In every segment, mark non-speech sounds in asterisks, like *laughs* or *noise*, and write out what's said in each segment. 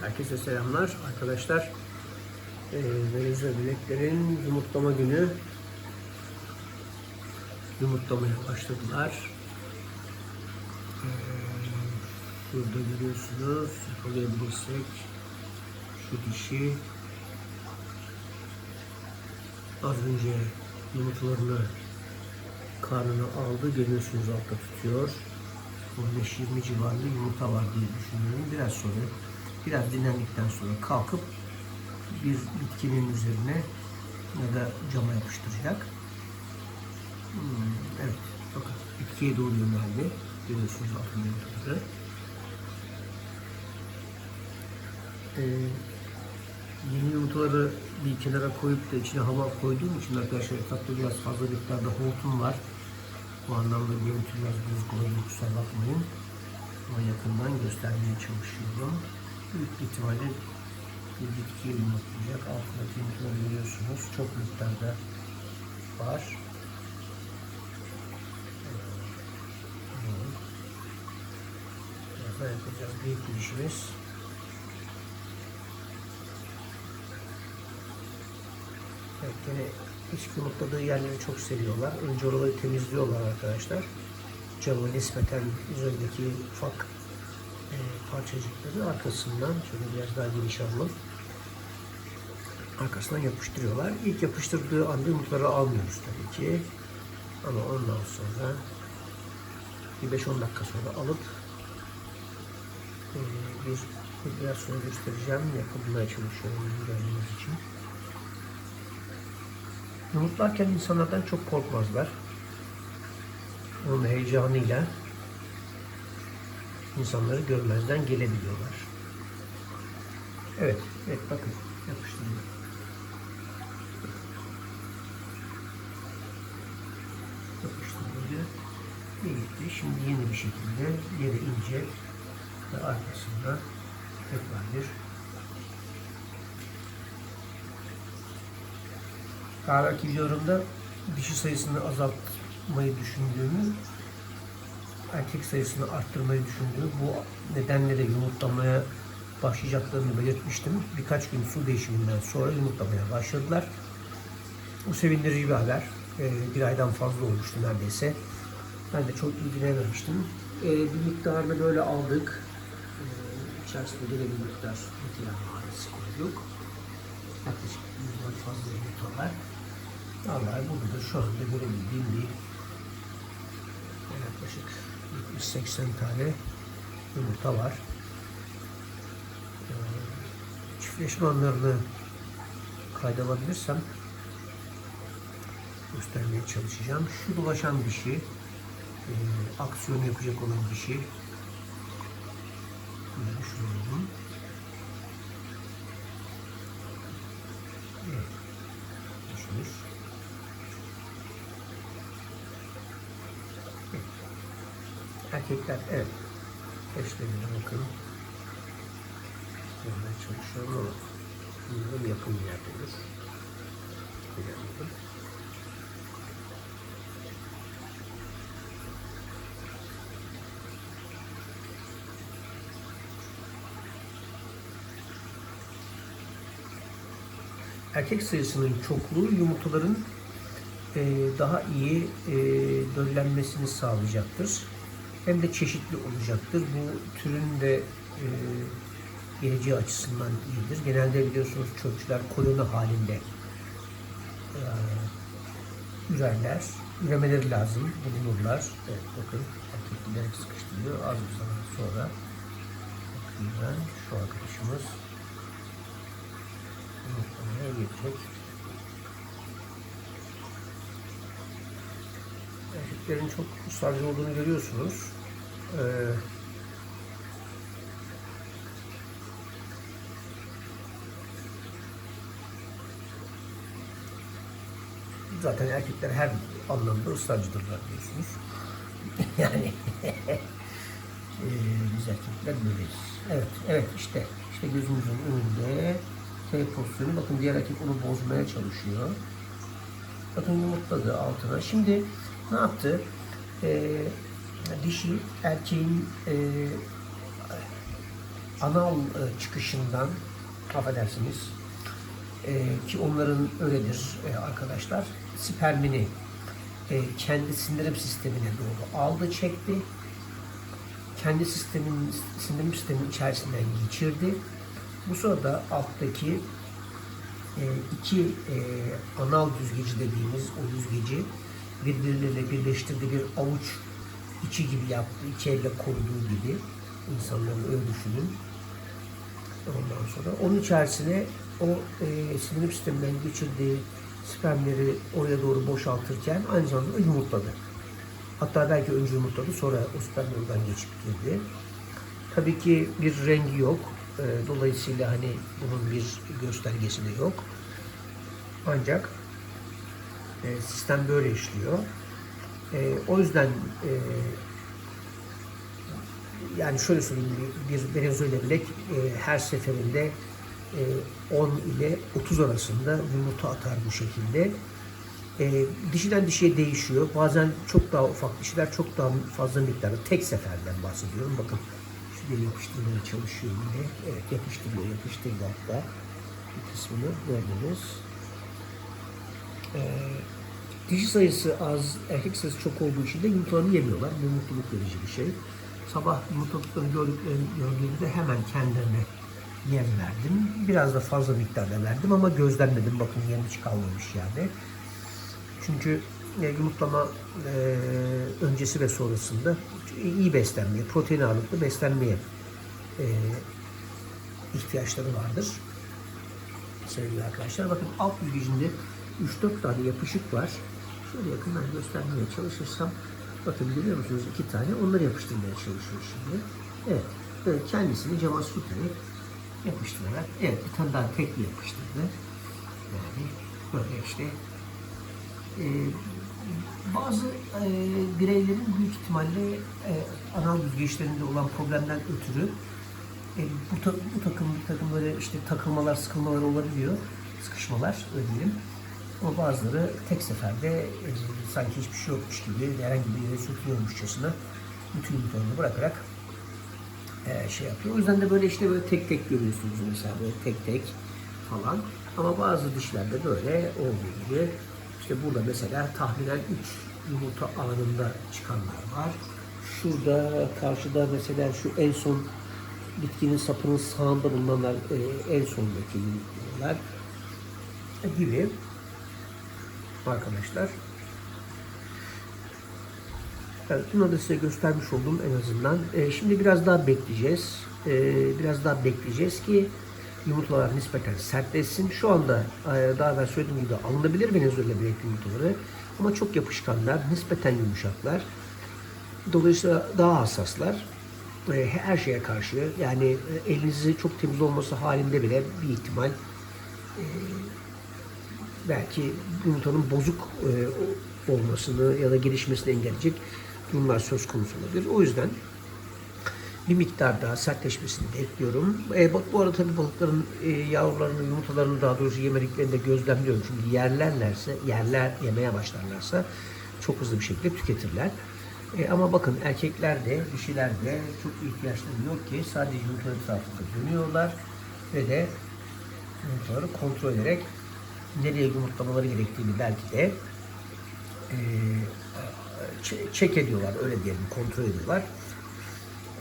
Herkese selamlar arkadaşlar. Ee, Melez ve Bilekler'in yumurtlama günü. Yumurtlamaya başladılar. Ee, şurada görüyorsunuz. Yakalayabilirsek şu dişi az önce yumurtalarını karnına aldı. Görüyorsunuz altta tutuyor. 15-20 civarında yumurta var diye düşünüyorum. Biraz sonra, biraz dinlendikten sonra kalkıp bir bitkinin üzerine ya da cama yapıştıracak. Hmm, evet, bakın bitkiye doğru yöneldi. Görüyorsunuz altında yumurtaları. Ee, yeni yumurtaları bir kenara koyup da içine hava koyduğum için arkadaşlar etrafta biraz fazla miktarda hortum var. Bu anlamda görüntü biraz bozuk olabilir kusura bakmayın. Ama yakından göstermeye çalışıyorum. Büyük ihtimalle bir bitkiye yumurtlayacak. Altındaki yumurtaları görüyorsunuz. Çok miktarda var. Birazdan yapacağız. Büyük bir işimiz. Evet, gene hiç yumurtladığı yerleri çok seviyorlar. Önce oraları temizliyorlar arkadaşlar. Camı nispeten üzerindeki ufak e, parçacıkları arkasından şöyle biraz daha geniş alalım. Arkasından yapıştırıyorlar. İlk yapıştırdığı anda yumurtaları almıyoruz tabii ki. Ama ondan sonra bir 5-10 dakika sonra alıp e, bir biraz sonra göstereceğim yapılmaya çalışıyorum görmeniz için. Yumurtlarken insanlardan çok korkmazlar. Onun heyecanıyla insanları görmezden gelebiliyorlar. Evet, evet bakın yapıştırıyor. Yapıştırılıyor. Bir gitti. Şimdi yeni bir şekilde yere ince ve arkasında tekrar bir Kahveki videolarımda dişi sayısını azaltmayı düşündüğümü, erkek sayısını arttırmayı düşündüğümü, bu nedenle de yumurtlamaya başlayacaklarını belirtmiştim. Birkaç gün su değişiminden sonra yumurtlamaya başladılar. Bu sevindirici bir haber. Ee, bir aydan fazla olmuştu neredeyse. Ben de çok ilgilenememiştim. Ee, bir miktarını böyle aldık. Ee, içerisinde de bir miktar metilen malzemesi koyduk. Yaklaşık 100'den fazla yumurta var. Vallahi burada da şu anda görebildiğim bir yaklaşık 70-80 tane yumurta var. Ee, Çiftleşme anlarını kaydalabilirsem göstermeye çalışacağım. Şu dolaşan dişi, e, aksiyonu yapacak olan dişi. Böyle düşünüyorum. Evet. Düşünür. Erkekler evet. Eşlerine bakın. Görmeye çalışıyorum ama umarım yakın bir yerde olur. Bilemedim. Erkek sayısının çokluğu yumurtaların daha iyi döllenmesini sağlayacaktır. Hem de çeşitli olacaktır. Bu türün de e, geleceği açısından iyidir. Genelde biliyorsunuz çöpçüler koloni halinde e, ürerler. Üremeleri lazım, bulunurlar. Evet bakın giderek sıkıştırıyor. Az bir zaman sonra bakayım ben şu arkadaşımız yumurtlamaya gelecek. Erkeklerin çok ısrarcı olduğunu görüyorsunuz. Ee, zaten erkekler her anlamda ısrarcıdırlar diyorsunuz. *laughs* yani *laughs* ee, biz erkekler böyleyiz. Evet, evet işte. işte gözümüzün önünde T pozisyonu. Bakın diğer erkek onu bozmaya çalışıyor. Bakın yumurtladı altına. Şimdi ne yaptı? Ee, dişi erkeğin e, anal e, çıkışından affedersiniz e, ki onların öyledir e, arkadaşlar spermini e, kendi sindirim sistemine doğru aldı çekti kendi sistemin sindirim sistemin içerisinden geçirdi. Bu sırada alttaki e, iki e, anal düzgeci dediğimiz o düzgeci birbirleriyle birleştirdi bir avuç içi gibi yaptı. iki elle koruduğu gibi insanların öyle düşünün. Ondan sonra onun içerisine o e, sindirim sisteminden geçirdiği spermleri oraya doğru boşaltırken aynı zamanda yumurtladı. Hatta belki önce yumurtladı sonra o sperm oradan geçip girdi. Tabii ki bir rengi yok. E, dolayısıyla hani bunun bir göstergesi de yok. Ancak e, sistem böyle işliyor. E, o yüzden e, yani şöyle söyleyeyim bir, Venezuela bilek e, her seferinde e, 10 ile 30 arasında yumurta atar bu şekilde. E, dişiden dişiye değişiyor. Bazen çok daha ufak dişiler çok daha fazla miktarda tek seferden bahsediyorum. Bakın şuraya yapıştırmaya çalışıyor yine. Evet yapıştırıyor, yapıştırdı hatta bir kısmını gördünüz. Dişi sayısı az, erkek sayısı çok olduğu için de yumurtalarını yemiyorlar. Bu mutluluk verici bir şey. Sabah yumurtalıklarını gördüğümde hemen kendilerine yem verdim. Biraz da fazla miktarda verdim ama gözlemledim. Bakın yem hiç kalmamış yani. Çünkü e, yumurtlama e, öncesi ve sonrasında iyi beslenmeye, protein ağırlıklı beslenmeye e, ihtiyaçları vardır. Sevgili arkadaşlar bakın alt yüzeyinde 3-4 tane yapışık var. Şöyle yakından göstermeye çalışırsam bakın görüyor musunuz iki tane onları yapıştırmaya çalışıyor şimdi. Evet böyle kendisini cama sürterek yapıştırarak evet bir tane daha tek yapıştırdı. Yani böyle işte e, bazı e, bireylerin büyük ihtimalle e, anal yüzgeçlerinde olan problemden ötürü e, bu, ta- bu takım bir takım böyle işte takılmalar, sıkılmalar olabiliyor. Sıkışmalar öyle diyelim. Ama bazıları tek seferde e, sanki hiçbir şey yokmuş gibi herhangi bir yere sürtüyormuşçasına bütün yumurtalarını bırakarak e, şey yapıyor. O yüzden de böyle işte böyle tek tek görüyorsunuz mesela böyle tek tek falan. Ama bazı dişlerde böyle olduğu gibi işte burada mesela tahminen 3 yumurta anında çıkanlar var. Şurada karşıda mesela şu en son bitkinin sapının sağında bulunanlar e, en sondaki yumurtalar gibi arkadaşlar. Evet, bunu da size göstermiş oldum en azından. Ee, şimdi biraz daha bekleyeceğiz. Ee, biraz daha bekleyeceğiz ki yumurtalar nispeten sertleşsin. Şu anda e, daha evvel söylediğim gibi alınabilir Venezuela bilek yumurtaları. Ama çok yapışkanlar, nispeten yumuşaklar. Dolayısıyla daha hassaslar. Ee, her şeye karşı yani e, elinizi çok temiz olması halinde bile bir ihtimal e, belki yumurtanın bozuk e, olmasını ya da gelişmesini engelleyecek durumlar söz konusu olabilir. O yüzden bir miktar daha sertleşmesini bekliyorum. E, bu arada tabii balıkların e, yavrularını, yumurtalarını daha doğrusu yemediklerini de gözlemliyorum. Çünkü yerlerlerse, yerler yemeye başlarlarsa çok hızlı bir şekilde tüketirler. E, ama bakın erkekler de, dişiler de çok ihtiyaçları yok ki sadece yumurta etrafında dönüyorlar ve de yumurtaları kontrol ederek nereye yumurtlamaları gerektiğini belki de e, ç- check ediyorlar, öyle diyelim, kontrol ediyorlar.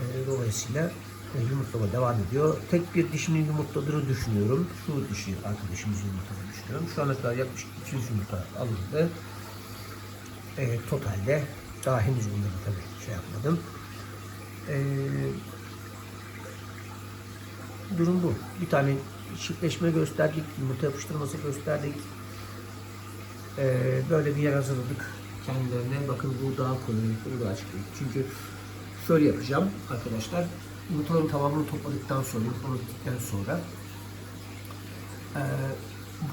E, dolayısıyla e, yumurtlama devam ediyor. Tek bir dişinin yumurtladığını düşünüyorum. Şu dişi arkadaşımızın yumurtladığını düşünüyorum. Şu ana kadar yaklaşık 200 yumurta alındı. E, totalde daha henüz bunları tabii şey yapmadım. E, durum bu. Bir tane çiftleşme gösterdik, yumurta yapıştırması gösterdik. Ee, böyle bir yer hazırladık kendilerine. Bakın bu daha kolay, bu daha açık. Çünkü şöyle yapacağım arkadaşlar. Yumurtaların tamamını topladıktan sonra, yumurtaları bittikten sonra ee,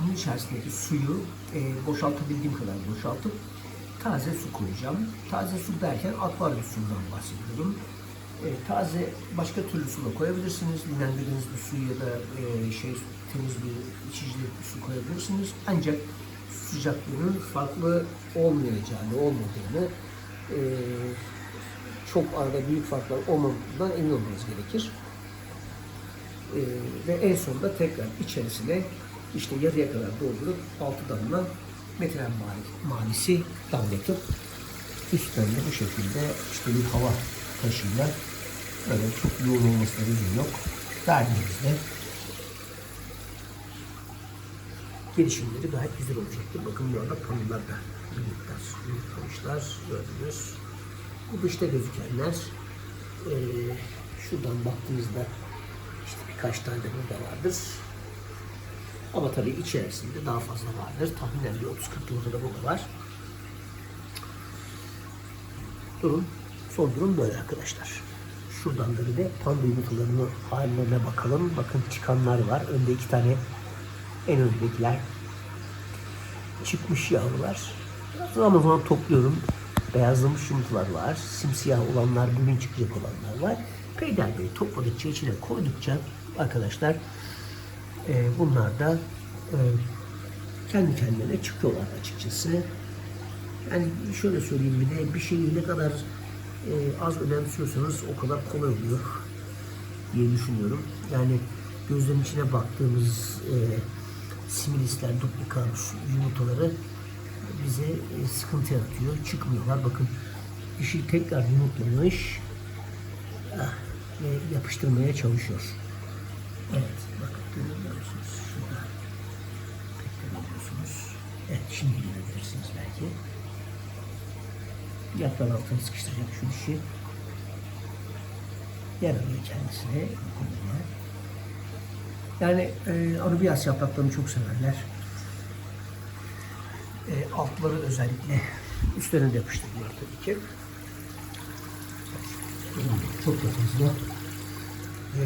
bunun içerisindeki suyu e, boşaltabildiğim kadar boşaltıp taze su koyacağım. Taze su derken akvaryum suyundan bahsediyorum. E, taze başka türlü su da koyabilirsiniz. Dinlendirdiğiniz bir su ya da e, şey temiz bir içicilik bir su koyabilirsiniz. Ancak sıcaklığının farklı olmayacağını, olmadığını e, çok arada büyük farklar olmadığından emin olmanız gerekir. Ee, ve en sonunda tekrar içerisine işte yarıya kadar doldurup altı damla metal mali, malisi damlatıp üstten de bu şekilde işte bir hava taşıyla öyle çok yoğun olmasına lüzum yok. Verdiğimizde gelişimleri gayet güzel olacaktır. Bakın bu arada pamuklar da minikler, minik gördünüz. Bu dışta gözükenler eee, şuradan baktığınızda işte birkaç tane de burada vardır. Ama tabii içerisinde daha fazla vardır. Tahminen bir 30-40 yılda da burada var. Durum, son durum böyle arkadaşlar. Şuradan da bir de panda yumurtalarının hallerine bakalım. Bakın çıkanlar var. Önde iki tane en öndekiler çıkmış yavrular. Zaman zaman topluyorum. Beyazlamış yumurtalar var. Simsiyah olanlar, bugün çıkacak olanlar var. Peyder Bey topladıkça, içine koydukça arkadaşlar e, bunlar da e, kendi kendine çıkıyorlar açıkçası. Yani şöyle söyleyeyim bir de bir şeyi ne kadar e, az önemsiyorsanız o kadar kolay oluyor diye düşünüyorum. Yani gözlerin içine baktığımız e, similisler, duplikarus yumurtaları bize e, sıkıntı yaratıyor. Çıkmıyorlar. Bakın dişi tekrar yumurtlamış ah, ve yapıştırmaya çalışıyor. Evet. Bakın görüyor musunuz? Şurada. Pek görüyorsunuz. Evet. Şimdi görebilirsiniz belki. Yaprağın altına sıkıştıracak şu dişi. Yaralıyor kendisine. bu konuda. Yani e, Anubias yapraklarını çok severler. E, altları özellikle üstlerine de yapıştırıyorlar tabii ki. Çok da fazla e,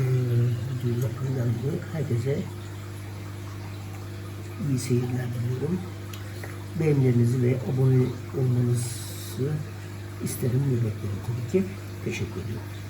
video yapımdan dolayı herkese iyi seyirler diliyorum. Beğenilerinizi ve abone olmanızı isterim ve tabii ki. Teşekkür ediyorum.